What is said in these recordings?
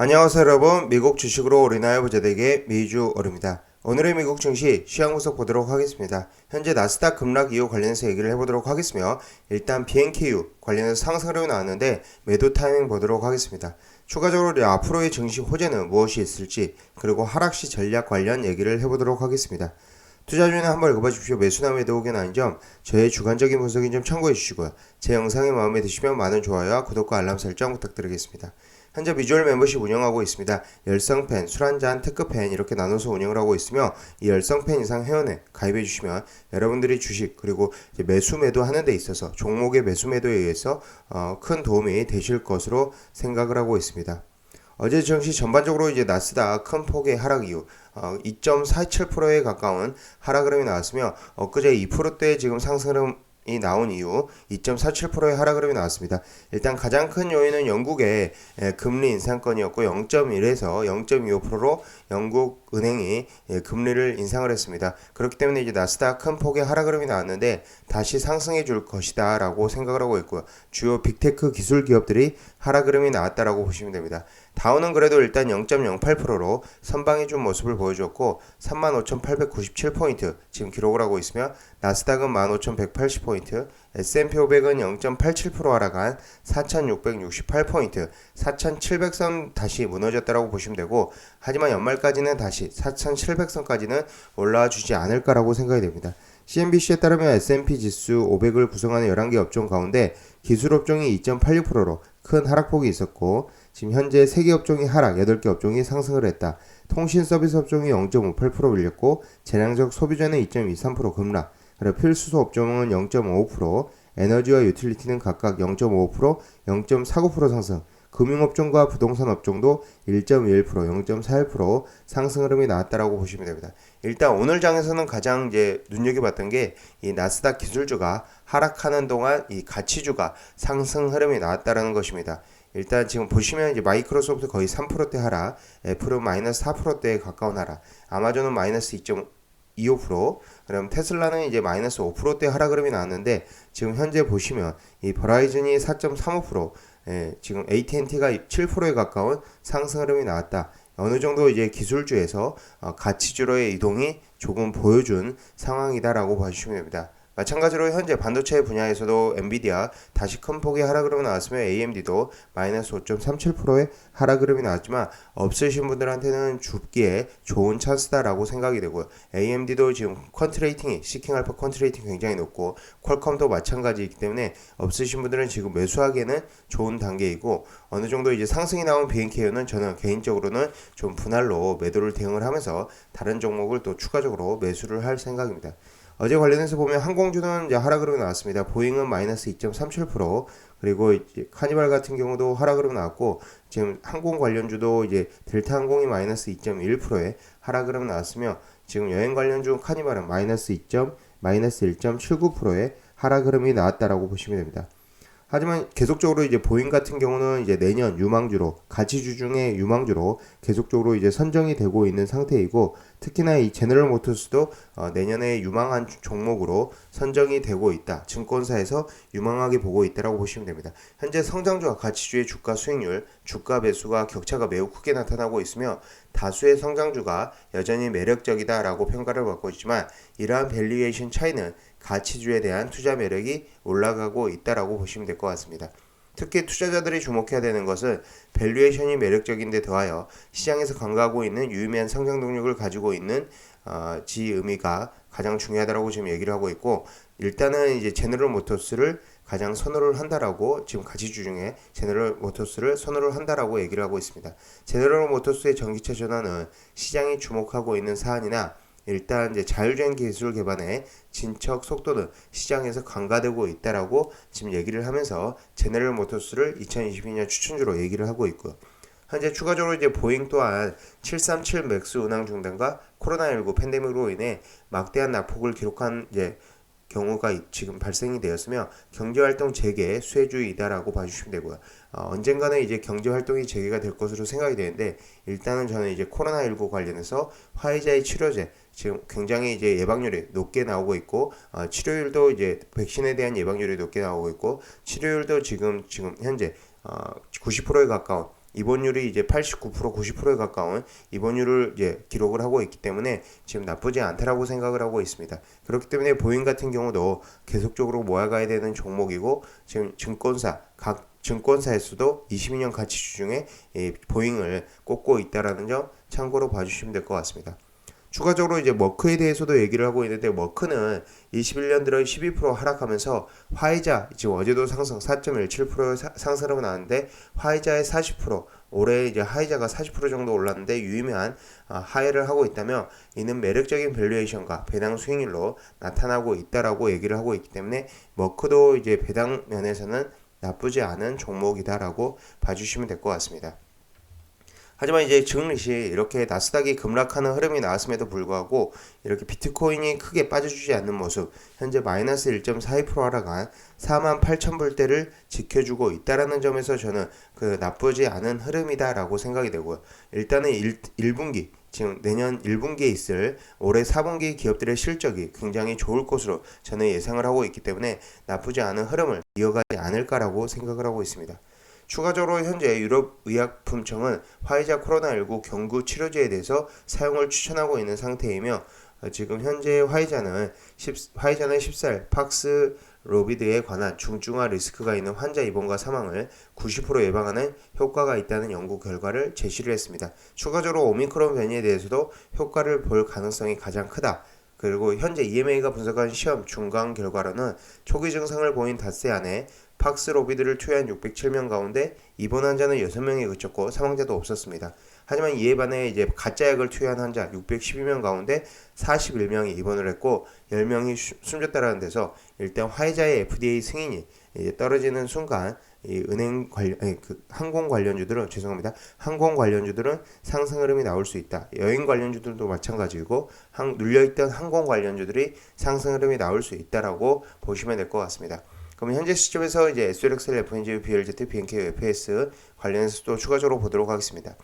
안녕하세요 여러분 미국 주식으로 올인하여 부자되게 미주 어릅니다. 오늘의 미국 증시 시황 분석 보도록 하겠습니다. 현재 나스닥 급락 이후 관련해서 얘기를 해보도록 하겠으며 일단 BNKU 관련해서 상승으로 나왔는데 매도 타이밍 보도록 하겠습니다. 추가적으로 앞으로의 증시 호재는 무엇이 있을지 그리고 하락 시 전략 관련 얘기를 해보도록 하겠습니다. 투자 중에는 한번 읽어봐 주십시오. 매수나 매도 의견 아닌 점 저의 주관적인 분석인 점 참고해 주시고요. 제 영상이 마음에 드시면 많은 좋아요와 구독과 알람 설정 부탁드리겠습니다. 현재 비주얼 멤버십 운영하고 있습니다. 열성팬, 술 한잔, 특급팬 이렇게 나눠서 운영을 하고 있으며 이 열성팬 이상 회원에 가입해 주시면 여러분들이 주식 그리고 매수 매도 하는 데 있어서 종목의 매수 매도에 의해서 어, 큰 도움이 되실 것으로 생각을 하고 있습니다. 어제 증시 전반적으로 이제 나스닥 큰 폭의 하락 이후 어, 2.47%에 가까운 하락 흐름이 나왔으며 엊그제 2%대 지금 상승 흐름 이 나온 이후 2.47%의 하락 흐름이 나왔습니다. 일단 가장 큰 요인은 영국의 예, 금리 인상권이었고 0.1에서 0.25%로 영국 은행이 예, 금리를 인상을 했습니다. 그렇기 때문에 이제 나스닥 큰 폭의 하락 흐름이 나왔는데 다시 상승해 줄 것이다라고 생각을 하고 있고요. 주요 빅테크 기술 기업들이 하락 흐름이 나왔다라고 보시면 됩니다. 다우는 그래도 일단 0.08%로 선방해 준 모습을 보여줬고 35,897포인트 지금 기록을 하고 있으며 나스닥은 15,180포인트, S&P 500은 0.87% 하락한 4,668포인트, 4,700선 다시 무너졌다라고 보시면 되고 하지만 연말까지는 다시 4,700선까지는 올라와 주지 않을까라고 생각이 됩니다. CNBC에 따르면 S&P 지수 500을 구성하는 11개 업종 가운데 기술 업종이 2.86%로 큰 하락폭이 있었고 지금 현재 3개 업종이 하락, 8개 업종이 상승을 했다. 통신 서비스 업종이 0.58% 밀렸고 재량적 소비자는 2.23% 급락. 그리고 필수소 업종은 0.55%, 에너지와 유틸리티는 각각 0.5%, 0.49% 상승. 금융업종과 부동산 업종도 1.1%, 0.41% 상승 흐름이 나왔다라고 보시면 됩니다. 일단 오늘 장에서는 가장 이제 눈여겨봤던 게 이 나스닥 기술주가 하락하는 동안 이 가치주가 상승 흐름이 나왔다라는 것입니다. 일단 지금 보시면 이제 마이크로소프트 거의 3%대 하락, 애플은 마이너스 4%대에 가까운 하락, 아마존은 마이너스 2.25%, 그럼 테슬라는 이제 마이너스 5%대 하락 흐름이 나왔는데 지금 현재 보시면 이 버라이즌이 4.35%, 예, 지금 AT&T가 7%에 가까운 상승 흐름이 나왔다. 어느 정도 이제 기술주에서 어, 가치주로의 이동이 조금 보여준 상황이다라고 봐주시면 됩니다. 마찬가지로 현재 반도체 분야에서도 엔비디아 다시 큰 폭의 하락 흐름이 나왔으며 AMD도 마이너스 5.37%의 하락 흐름이 나왔지만 없으신 분들한테는 줍기에 좋은 찬스다라고 생각이 되고요. AMD도 지금 퀀트레이팅이 시킹 알파 퀀트레이팅 굉장히 높고 퀄컴도 마찬가지이기 때문에 없으신 분들은 지금 매수하기에는 좋은 단계이고 어느 정도 이제 상승이 나온 BNK는 저는 개인적으로는 좀 분할로 매도를 대응을 하면서 다른 종목을 또 추가적으로 매수를 할 생각입니다. 어제 관련해서 보면 항공주는 이제 하락 흐름이 나왔습니다. 보잉은 마이너스 2.37% 그리고 카니발 같은 경우도 하락 흐름 나왔고 지금 항공 관련주도 이제 델타 항공이 마이너스 2.1%의 하락 흐름 나왔으며 지금 여행 관련주 카니발은 마이너스 2. 마이너스 1.79%의 하락 흐름이 나왔다라고 보시면 됩니다. 하지만 계속적으로 이제 보잉 같은 경우는 이제 내년 유망주로 가치주 중에 유망주로 계속적으로 이제 선정이 되고 있는 상태이고 특히나 이 제너럴 모터스도 어 내년에 유망한 종목으로 선정이 되고 있다. 증권사에서 유망하게 보고 있다라고 보시면 됩니다. 현재 성장주와 가치주의 주가 수익률, 주가 배수가 격차가 매우 크게 나타나고 있으며 다수의 성장주가 여전히 매력적이다라고 평가를 받고 있지만 이러한 밸류에이션 차이는 가치주에 대한 투자 매력이 올라가고 있다라고 보시면 될 것 같습니다. 특히 투자자들이 주목해야 되는 것은 밸류에이션이 매력적인데 더하여 시장에서 강가하고 있는 유의미한 성장 동력을 가지고 있는 어, 지 의미가 가장 중요하다라고 지금 얘기를 하고 있고 일단은 이제 제너럴 모터스를 가장 선호를 한다라고 지금 가치주 중에 제너럴 모터스를 선호를 한다라고 얘기를 하고 있습니다. 제너럴 모터스의 전기차 전환은 시장이 주목하고 있는 사안이나 일단 이제 자율주행 기술 개발의 진척 속도는 시장에서 강화되고 있다라고 지금 얘기를 하면서 제네럴 모터스를 2022년 추천주로 얘기를 하고 있고요. 현재 추가적으로 이제 보잉 또한 737 맥스 운항 중단과 코로나19 팬데믹으로 인해 막대한 낙폭을 기록한 이제 경우가 지금 발생이 되었으며 경제활동 재개 수혜주의다라고 봐주시면 되고요. 어, 언젠가는 이제 경제활동이 재개가 될 것으로 생각이 되는데 일단은 저는 이제 코로나19 관련해서 화이자의 치료제 지금 굉장히 이제 예방률이 높게 나오고 있고 어, 치료율도 이제 백신에 대한 예방률이 높게 나오고 있고 치료율도 지금 지금 현재 어, 90%에 가까운 입원율이 이제 89% 90%에 가까운 입원율을 이제 기록을 하고 있기 때문에 지금 나쁘지 않다라고 생각을 하고 있습니다. 그렇기 때문에 보잉 같은 경우도 계속적으로 모아가야 되는 종목이고 지금 증권사 각 증권사에서도 22년 가치주 중에 이 보잉을 꼽고 있다라는 점 참고로 봐주시면 될 것 같습니다. 추가적으로 이제 머크에 대해서도 얘기를 하고 있는데 머크는 21년 들어 12% 하락하면서 화이자 지금 어제도 상승 4.17% 상승하고 나왔는데 화이자의 40% 올해 이제 하이자가 40% 정도 올랐는데 유의미한 아, 하이를 하고 있다며 이는 매력적인 밸류에이션과 배당 수익률로 나타나고 있다라고 얘기를 하고 있기 때문에 머크도 이제 배당 면에서는 나쁘지 않은 종목이다라고 봐주시면 될 것 같습니다. 하지만 이제 증시 이렇게 나스닥이 급락하는 흐름이 나왔음에도 불구하고 이렇게 비트코인이 크게 빠져주지 않는 모습 현재 마이너스 1.42% 하락한 4만 8천 불대를 지켜주고 있다라는 점에서 저는 그 나쁘지 않은 흐름이다라고 생각이 되고요. 일단은 1, 1분기 지금 내년 1분기에 있을 올해 4분기 기업들의 실적이 굉장히 좋을 것으로 저는 예상을 하고 있기 때문에 나쁘지 않은 흐름을 이어가지 않을까라고 생각을 하고 있습니다. 추가적으로 현재 유럽의약품청은 화이자 코로나19 경구 치료제에 대해서 사용을 추천하고 있는 상태이며 어, 지금 현재 화이자는 10, 화이자는 10살 팍스 로비드에 관한 중증화 리스크가 있는 환자 입원과 사망을 90% 예방하는 효과가 있다는 연구 결과를 제시를 했습니다. 추가적으로 오미크론 변이에 대해서도 효과를 볼 가능성이 가장 크다. 그리고 현재 EMA가 분석한 시험 중간 결과로는 초기 증상을 보인 닷새 안에 팍스 로비드를 투여한 607명 가운데 입원 환자는 6명에 그쳤고 사망자도 없었습니다. 하지만 이에 반해 이제 가짜 약을 투여한 환자 612명 가운데 41명이 입원을 했고 10명이 숨졌다라는 데서 일단 화이자의 FDA 승인이 떨어지는 순간 이 은행 관련 아니 그 항공 관련주들은 죄송합니다. 항공 관련주들은 상승 흐름이 나올 수 있다. 여행 관련주들도 마찬가지고 항, 눌려 있던 항공 관련주들이 상승 흐름이 나올 수 있다라고 보시면 될 것 같습니다. 그럼 현재 시점에서 이제 SLXL, FNG, BLZ, BNK, FS 관련해서 또 추가적으로 보도록 하겠습니다.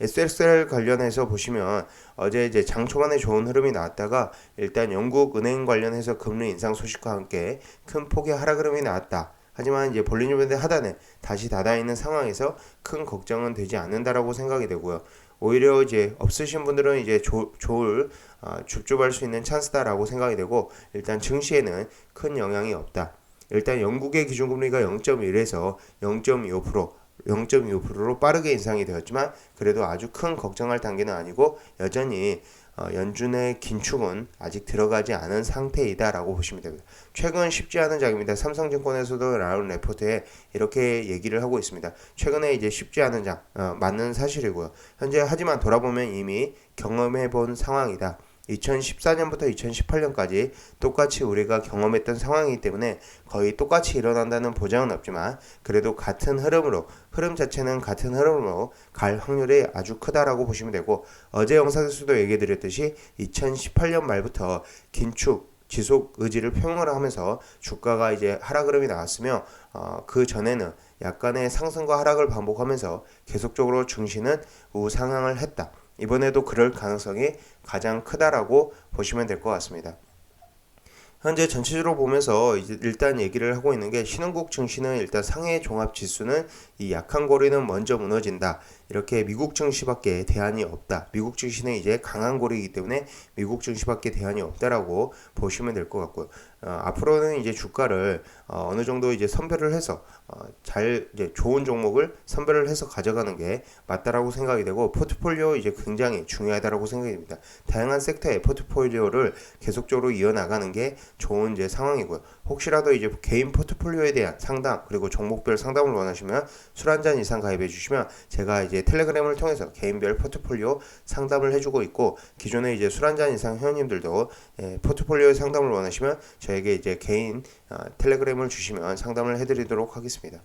SLXL 관련해서 보시면 어제 이제 장 초반에 좋은 흐름이 나왔다가 일단 영국 은행 관련해서 금리 인상 소식과 함께 큰 폭의 하락 흐름이 나왔다. 하지만 이제 볼리뉴 밴드 하단에 다시 닫아 있는 상황에서 큰 걱정은 되지 않는다라고 생각이 되고요. 오히려 이제 없으신 분들은 이제 조, 좋을 어, 줍줍할 수 있는 찬스다라고 생각이 되고 일단 증시에는 큰 영향이 없다. 일단 영국의 기준금리가 0.1에서 0.25% 0.25%로 빠르게 인상이 되었지만 그래도 아주 큰 걱정할 단계는 아니고 여전히 어, 연준의 긴축은 아직 들어가지 않은 상태이다라고 보시면 됩니다. 최근 쉽지 않은 장입니다. 삼성증권에서도 나온 레포트에 이렇게 얘기를 하고 있습니다. 최근에 이제 쉽지 않은 장 어, 맞는 사실이고요. 현재 하지만 돌아보면 이미 경험해 본 상황이다. 2014년부터 2018년까지 똑같이 우리가 경험했던 상황이기 때문에 거의 똑같이 일어난다는 보장은 없지만 그래도 같은 흐름으로 흐름 자체는 같은 흐름으로 갈 확률이 아주 크다라고 보시면 되고 어제 영상에서도 얘기해 드렸듯이 2018년 말부터 긴축 지속 의지를 표명을 하면서 주가가 이제 하락 흐름이 나왔으며 어, 그 전에는 약간의 상승과 하락을 반복하면서 계속적으로 중시는 우상향을 했다. 이번에도 그럴 가능성이 가장 크다라고 보시면 될 것 같습니다. 현재 전체적으로 보면서 일단 얘기를 하고 있는 게 신흥국 증시는 일단 상해 종합 지수는 이 약한 고리는 먼저 무너진다. 이렇게 미국 증시밖에 대안이 없다. 미국 증시는 이제 강한 고리이기 때문에 미국 증시밖에 대안이 없다라고 보시면 될 것 같고요. 어, 앞으로는 이제 주가를 어, 어느 정도 이제 선별을 해서 어, 잘 이제 좋은 종목을 선별을 해서 가져가는 게 맞다라고 생각이 되고 포트폴리오 이제 굉장히 중요하다라고 생각이 됩니다. 다양한 섹터의 포트폴리오를 계속적으로 이어나가는 게 좋은 이제 상황이고요. 혹시라도 이제 개인 포트폴리오에 대한 상담 그리고 종목별 상담을 원하시면 술 한 잔 이상 가입해 주시면 제가 이제 텔레그램을 통해서 개인별 포트폴리오 상담을 해주고 있고 기존에 이제 술 한 잔 이상 회원님들도 예, 포트폴리오 상담을 원하시면 저에게 이제 개인 어, 텔레그램을 주시면 상담을 해드리도록 하겠습니다.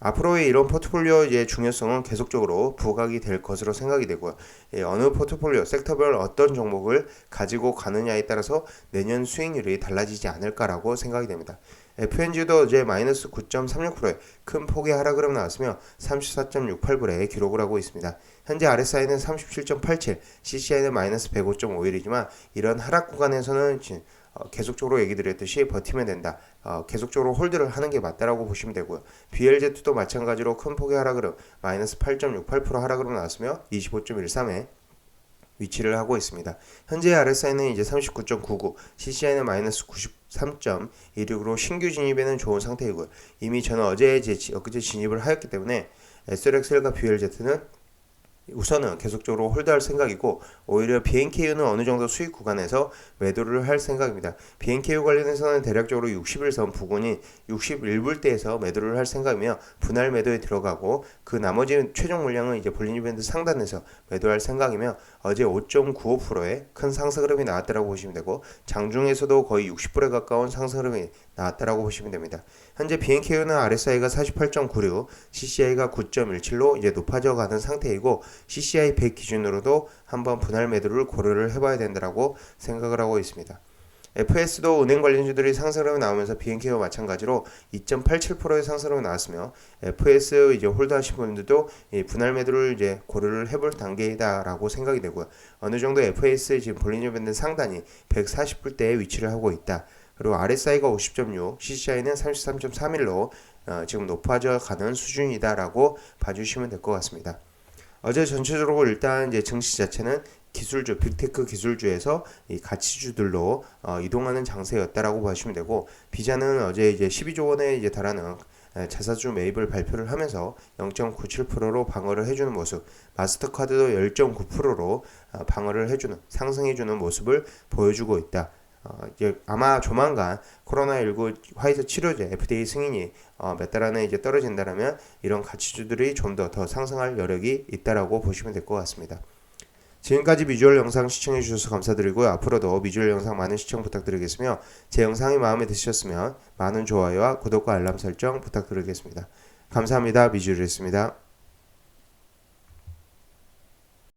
앞으로의 이런 포트폴리오의 중요성은 계속적으로 부각이 될 것으로 생각이 되고요. 예, 어느 포트폴리오, 섹터별 어떤 종목을 가지고 가느냐에 따라서 내년 수익률이 달라지지 않을까라고 생각이 됩니다. FNG도 어제 마이너스 9.36%의 큰 폭의 하락 흐름 나왔으며 34.68불에 기록을 하고 있습니다. 현재 RSI는 37.87, CCI는 마이너스 105.51이지만 이런 하락 구간에서는 어, 계속적으로 얘기 드렸듯이 버티면 된다. 어, 계속적으로 홀드를 하는 게 맞다라고 보시면 되고요. BLZ도 마찬가지로 큰 폭의 하락으로 마이너스 8.68% 하락으로 나왔으며 25.13에 위치를 하고 있습니다. 현재 RSI는 이제 39.99, CCI는 마이너스 93.16으로 신규 진입에는 좋은 상태이고요. 이미 저는 어제 제 엊그제 진입을 하였기 때문에 SLXL과 BLZ는 우선은 계속적으로 홀드할 생각이고 오히려 BNKU는 어느 정도 수익 구간에서 매도를 할 생각입니다. BNKU 관련해서는 대략적으로 61선 부근인 61불대에서 매도를 할 생각이며 분할 매도에 들어가고 그 나머지 최종 물량은 이제 볼리니 밴드 상단에서 매도할 생각이며 어제 5.95%의 큰 상승 흐름이 나왔다라고 보시면 되고 장중에서도 거의 60불에 가까운 상승 흐름이 나왔다라고 보시면 됩니다. 현재 BNKU는 RSI가 48.96, CCI가 9.17로 이제 높아져 가는 상태이고 CCI 100 기준으로도 한번 분할 매도를 고려를 해봐야 된다라고 생각을 하고 있습니다. FS도 은행 관련주들이 상승으로 나오면서 BNK와 마찬가지로 2.87%의 상승으로 나왔으며 FS 이제 홀드하신 분들도 이 분할 매도를 이제 고려를 해볼 단계이다라고 생각이 되고요. 어느 정도 FS 지금 볼리니어 밴드 상단이 140불대에 위치를 하고 있다. 그리고 RSI가 50.6, CCI는 33.31로 어, 지금 높아져 가는 수준이다라고 봐주시면 될 것 같습니다. 어제 전체적으로 일단 이제 증시 자체는 기술주, 빅테크 기술주에서 이 가치주들로 어, 이동하는 장세였다라고 보시면 되고 비자는 어제 이제 12조 원에 이제 달하는 에, 자사주 매입을 발표를 하면서 0.97%로 방어를 해주는 모습, 마스터카드도 10.9%로 어, 방어를 해주는 상승해주는 모습을 보여주고 있다. 어, 이제 아마 조만간 코로나19 화이자 치료제 FDA 승인이 어, 몇 달 안에 이제 떨어진다라면 이런 가치주들이 좀더더 상승할 여력이 있다라고 보시면 될 것 같습니다. 지금까지 비주얼 영상 시청해 주셔서 감사드리고요. 앞으로도 비주얼 영상 많은 시청 부탁드리겠으며 제 영상이 마음에 드셨으면 많은 좋아요와 구독과 알람 설정 부탁드리겠습니다. 감사합니다. 비주얼이었습니다.